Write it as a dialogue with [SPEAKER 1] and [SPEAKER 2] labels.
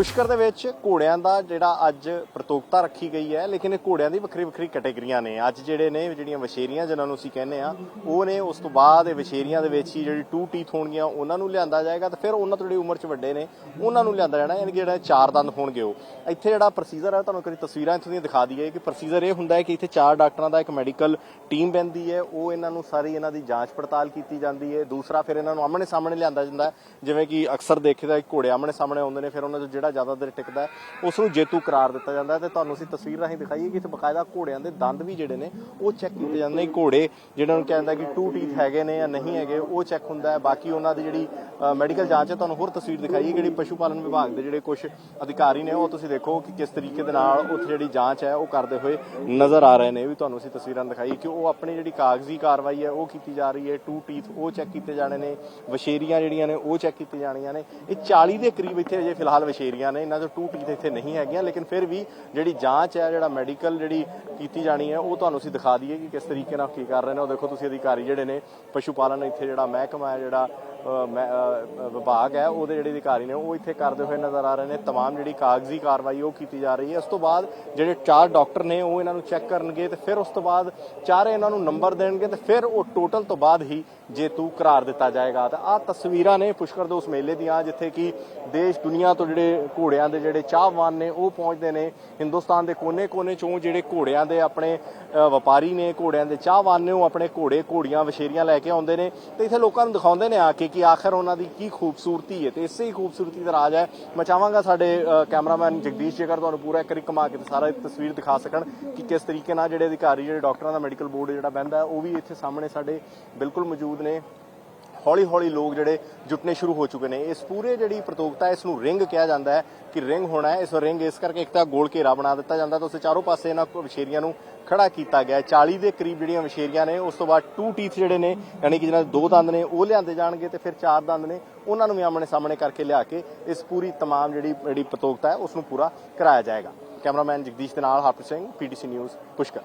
[SPEAKER 1] ਪੁਸ਼ਕਰ ਦੇ ਵਿੱਚ ਘੋੜਿਆਂ ਦਾ ਜਿਹੜਾ ਅੱਜ ਪ੍ਰਤੋਕਤਾ ਰੱਖੀ ਗਈ ਹੈ, ਲੇਕਿਨ ਇਹ ਘੋੜਿਆਂ ਦੀ ਵੱਖਰੀ ਵੱਖਰੀ ਕੈਟਾਗਰੀਆਂ ਨੇ। ਅੱਜ ਜਿਹੜੇ ਨੇ, ਜਿਹੜੀਆਂ ਵਛੇਰੀਆਂ ਜਿਨ੍ਹਾਂ ਨੂੰ ਅਸੀਂ ਕਹਿੰਦੇ ਆ ਉਹ ਨੇ ਉਸ ਤੋਂ ਬਾਅਦ ਇਹ ਵਛੇਰੀਆਂ ਦੇ ਵਿੱਚ ਹੀ ਜਿਹੜੀ ਟੂ ਟੀਥ ਹੋਣਗੀਆਂ, ਉਹਨਾਂ ਨੂੰ ਲਿਆਂਦਾ ਜਾਏਗਾ ਤੇ ਫਿਰ ਉਹਨਾਂ ਤੋਂ ਜਿਹੜੀ ਉਮਰ 'ਚ ਵੱਡੇ ਨੇ, ਉਹਨਾਂ ਨੂੰ ਲਿਆਂਦਾ ਜਾਣਾ, ਯਾਨੀ ਕਿ ਜਿਹੜਾ ਚਾਰ ਦੰਦ ਹੋਣਗੇ ਉਹ। ਇੱਥੇ ਜਿਹੜਾ ਪ੍ਰੋਸੀਜਰ ਹੈ, ਤੁਹਾਨੂੰ ਕਰੀ ਤਸਵੀਰਾਂ ਇੱਥੋਂ ਦੀਆਂ ਦਿਖਾ ਦਈਏ ਕਿ ਪ੍ਰੋਸੀਜਰ ਇਹ ਹੁੰਦਾ ਹੈ ਕਿ ਇੱਥੇ ਚਾਰ ਡਾਕਟਰਾਂ ਦਾ ਇੱਕ ਮੈਡੀਕਲ ਟੀਮ ਬੈਂਦੀ ਹੈ, ਉਹ ਇਹਨਾਂ ਨੂੰ ਸਾਰੀ ਇਹਨਾਂ ਦੀ ਜਾਂਚ ਪੜਤਾਲ ਕੀਤੀ ਜਾਂਦੀ ਹੈ। ਦੂਸਰਾ ਫਿਰ ਇਹਨਾਂ ਨੂੰ ਆਮਣੇ ਸਾਹਮਣੇ ਲਿਆਂਦਾ ਜਾਂਦਾ ਜਿਵੇਂ ਕਿ ਅਕਸਰ ਦੇਖੀਦਾ ਕਿ ਘੋੜੇ ਆਮਣੇ ਸਾਹਮਣੇ ਆਉਂਦੇ ਨੇ, ਫਿਰ ਉਹਨਾਂ ਦਾ ਜਿਹੜਾ ਜ਼ਿਆਦਾ ਦੇਰ ਟਿਕਦਾ ਹੈ। ਉਸ ਨੂੰ ਜੇਤੂ ਕਰਾਰ ਦਿੱਤਾ ਜਾਂਦਾ ਹੈ ਤੇ ਤੁਹਾਨੂੰ ਅਸੀਂ ਤਸਵੀਰ ਰਾਹੀਂ ਦਿਖਾਈਏ ਕਿ ਇੱਥੇ ਬਕਾਇਦਾ ਘੋੜਿਆਂ ਦੇ ਦੰਦ ਵੀ ਜਿਹੜੇ ਨੇ, ਉਹ ਚੈੱਕ ਕੀਤੇ ਜਾਂਦੇ ਨੇ ਘੋੜੇ ਜਿਹੜਾ ਨੂੰ ਕਹਿੰਦਾ ਕਿ ਟੂ ਟੀਥ ਹੈਗੇ ਨੇ ਜਾਂ ਨਹੀਂ ਹੈਗੇ, ਉਹ ਚੈੱਕ ਹੁੰਦਾ ਹੈ। ਬਾਕੀ ਉਹਨਾਂ ਦੀ ਜਿਹੜੀ ਮੈਡੀਕਲ ਜਾਂਚ ਹੈ, ਤੁਹਾਨੂੰ ਹੋਰ ਤਸਵੀਰ ਦਿਖਾਈ ਜਿਹੜੀ ਪਸ਼ੂ ਪਾਲਣ ਵਿਭਾਗ ਦੇ ਜਿਹੜੇ ਕੁਝ ਅਧਿਕਾਰੀ ਨੇ, ਉਹ ਤੁਸੀਂ ਦੇਖੋ ਕਿ ਕਿਸ ਤਰੀਕੇ ਦੇ ਨਾਲ ਉੱਥੇ ਜਿਹੜੀ ਜਾਂਚ ਹੈ, ਉਹ ਕਰਦੇ ਹੋਏ ਨਜ਼ਰ ਆ ਰਹੇ ਨੇ। ਵੀ ਤੁਹਾਨੂੰ ਅਸੀਂ ਤਸਵੀਰਾਂ ਦਿਖਾਈ ਕਿ ਉਹ ਆਪਣੀ ਜਿਹੜੀ ਕਾਗਜ਼ੀ ਕਾਰਵਾਈ ਹੈ, ਉਹ ਕੀਤੀ ਜਾ ਰਹੀ ਹੈ। ਟੂ ਟੀਥ ਉਹ ਚੈੱਕ ਕੀਤੇ ਜਾਣੇ ਨੇ, ਵਸ਼ੇਰੀਆਂ ਜਿਹੜੀਆਂ ਨੇ, ਉਹ ਚੈੱਕ ਕੀਤੀਆਂ ਜਾਣੀਆਂ ਨੇ। ਇਹ 40 ਦੇ ਕਰੀਬ ਇੱਥੇ ਅਜੇ ਫਿਲਹਾਲ ਵਸ਼ੇਰੀਆਂ ਨੇ, ਇਹਨਾਂ ਤੋਂ ਟੂ ਟੀਥ ਇੱਥੇ ਨਹੀਂ ਹੈਗੀਆਂ, ਲੇਕਿਨ ਫਿਰ ਵੀ ਜਿਹੜੀ ਜਾਂਚ ਹੈ, ਜਿਹੜਾ ਮੈਡੀਕਲ ਜਿਹੜੀ ਕੀਤੀ ਜਾਣੀ ਹੈ ਉਹ ਤੁਹਾਨੂੰ ਅਸੀਂ ਦਿਖਾ ਦਈਏ ਕਿ ਕਿਸ ਤਰੀਕੇ ਨਾਲ ਕੀ ਕਰ ਰਹੇ ਨੇ ਉਹ ਦੇਖੋ ਤੁਸੀਂ ਅਧਿਕਾਰੀ ਜਿਹੜੇ ਨੇ ਪਸ਼ੂ ਪਾਲਣ ਇੱਥੇ ਜਿਹੜਾ ਮਹਿਕਮਾ ਹੈ ਜਿਹੜਾ ਅ, ਮੈਂ, ਅ, ਵਿਭਾਗ ਹੈ ਉਹਦੇ ਜਿਹੜੇ ਅਧਿਕਾਰੀ ਨੇ ਉਹ ਇੱਥੇ ਕਰਦੇ ਹੋਏ ਨਜ਼ਰ ਆ ਰਹੇ ਨੇ तमाम ਜਿਹੜੀ ਕਾਗਜ਼ੀ ਕਾਰਵਾਈ ਉਹ ਕੀਤੀ ਜਾ ਰਹੀ ਹੈ ਉਸ ਤੋਂ ਬਾਅਦ ਜਿਹੜੇ ਚਾਰ ਡਾਕਟਰ ਨੇ ਉਹ ਇਹਨਾਂ ਨੂੰ ਚੈੱਕ ਕਰਨਗੇ ਤੇ ਫਿਰ ਉਸ ਤੋਂ ਬਾਅਦ ਚਾਰੇ ਇਹਨਾਂ ਨੂੰ ਨੰਬਰ ਦੇਣਗੇ ਤੇ ਫਿਰ ਉਹ ਟੋਟਲ ਤੋਂ ਬਾਅਦ ਹੀ ਜੇਤੂ ਕਰਾਰ ਦਿੱਤਾ ਜਾਏਗਾ ਤਾਂ ਆਹ ਤਸਵੀਰਾਂ ਨੇ ਪੁਸ਼ਕਰ ਦੇ ਉਸ ਮੇਲੇ ਦੀਆਂ ਜਿੱਥੇ ਕਿ ਦੇਸ਼ ਦੁਨੀਆ ਤੋਂ ਜਿਹੜੇ ਘੋੜਿਆਂ ਦੇ ਜਿਹੜੇ ਚਾਹਵਾਨ ਨੇ ਉਹ ਪਹੁੰਚਦੇ ਨੇ ਹਿੰਦੁਸਤਾਨ ਦੇ ਕੋਨੇ-ਕੋਨੇ ਚੋਂ ਜਿਹੜੇ ਘੋੜਿਆਂ ਦੇ ਆਪਣੇ ਵਪਾਰੀ ਨੇ ਘੋੜਿਆਂ ਦੇ ਚਾਹਵਾਨ ਨੇ, ਉਹ ਆਪਣੇ ਘੋੜੇ, ਘੋੜੀਆਂ ਵਸ਼ੇਰੀਆਂ ਲੈ ਕੇ ਆਉਂਦੇ ਨੇ। ਤੇ ਇੱਥੇ ਲੋਕਾਂ ਨੂੰ ਦਿਖਾਉਂਦੇ ਨੇ ਆ ਕੇ ਕਿ ਆਖਰ ਉਹਨਾਂ ਦੀ ਕੀ ਖੂਬਸੂਰਤੀ ਹੈ। ਤੇ ਇਸੇ ਹੀ ਖੂਬਸੂਰਤੀ ਦਾ ਰਾਜ ਹੈ। ਮੈਂ ਚਾਹਾਂਗਾ ਸਾਡੇ ਕੈਮਰਾਮੈਨ ਜਗਦੀਸ਼ ਜੇਕਰ ਤੁਹਾਨੂੰ ਪੂਰਾ ਇੱਕ ਵਾਰੀ ਕੇ ਸਾਰਾ ਤਸਵੀਰ ਦਿਖਾ ਸਕਣ ਕਿ ਕਿਸ ਤਰੀਕੇ ਨਾਲ ਜਿਹੜੇ ਅਧਿਕਾਰੀ, ਜਿਹੜੇ ਡਾਕਟਰਾਂ ਦਾ ਮੈਡੀਕਲ ਬੋਰਡ ਜਿਹੜਾ ਬਹਿੰਦਾ ਉਹ ਵੀ ਇੱਥੇ ਸਾਹਮਣੇ ਸਾਡੇ ਬਿਲਕੁਲ ਮੌਜੂਦ ਨੇ। ਹੌਲੀ ਹੌਲੀ ਲੋਕ ਜਿਹੜੇ ਜੁਟਨੇ ਸ਼ੁਰੂ ਹੋ ਚੁੱਕੇ ਨੇ। ਇਸ ਪੂਰੇ ਜਿਹੜੀ ਪ੍ਰਤੋਗਤਾ, ਇਸ ਨੂੰ ਰਿੰਗ ਕਿਹਾ ਜਾਂਦਾ ਹੈ ਕਿ ਰਿੰਗ ਹੋਣਾ ਹੈ। ਇਸ ਰਿੰਗ ਇਸ ਕਰਕੇ ਇੱਕ ਤਾਂ ਗੋਲ ਘੇਰਾ ਬਣਾ ਦਿੱਤਾ ਜਾਂਦਾ ਤਾਂ ਉਸੇ ਚਾਰੋਂ ਪਾਸੇ ਇਹਨਾਂ ਕੋ ਵਿਸ਼ੇਰੀਆਂ ਨੂੰ ਖੜਾ ਕੀਤਾ ਗਿਆ ਹੈ। 40 ਦੇ ਕਰੀਬ ਜਿਹੜੀਆਂ ਵਿਸ਼ੇਰੀਆਂ ਨੇ, ਉਸ ਤੋਂ ਬਾਅਦ ਟੂ ਟੀਥ ਜਿਹੜੇ ਨੇ, ਯਾਨੀ ਕਿ ਜਿਹਨਾਂ ਦੇ ਦੋ ਦੰਦ ਨੇ, ਉਹ ਲਿਆਂਦੇ ਜਾਣਗੇ ਤੇ ਫਿਰ ਚਾਰ ਦੰਦ ਨੇ, ਉਹਨਾਂ ਨੂੰ ਵੀ ਆਮਣੇ ਸਾਹਮਣੇ ਕਰਕੇ ਲਿਆ ਕੇ ਇਸ ਪੂਰੀ ਤਮਾਮ ਜਿਹੜੀ ਜਿਹੜੀ ਪ੍ਰਤੋਗਤਾ ਹੈ, ਉਸ ਨੂੰ ਪੂਰਾ ਕਰਾਇਆ ਜਾਏਗਾ। ਕੈਮਰਾਮੈਨ ਜਗਦੀਸ਼ ਦੇ ਨਾਲ ਹਰਪ੍ਰੀਤ ਸਿੰਘ ਪੀਟੀਸੀ ਨਿਊਜ਼ ਪੁਸ਼ਕਰ।